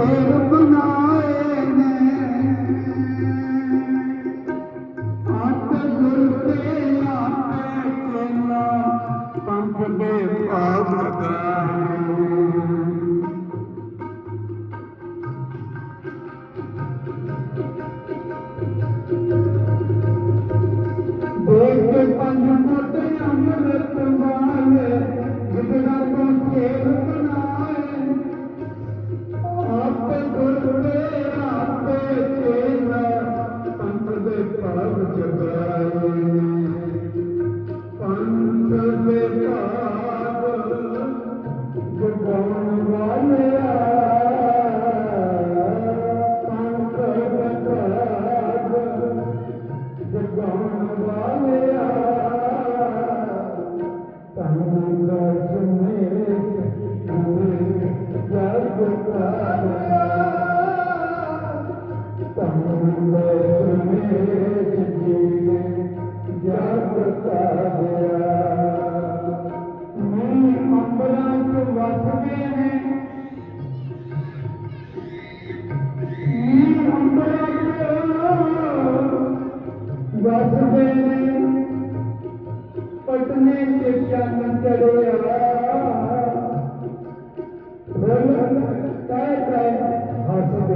నేను ਵਸਦੇ ਨੇ। ਪਟਨੇ ਤੇ ਚੰਨ ਚੜਿਆ।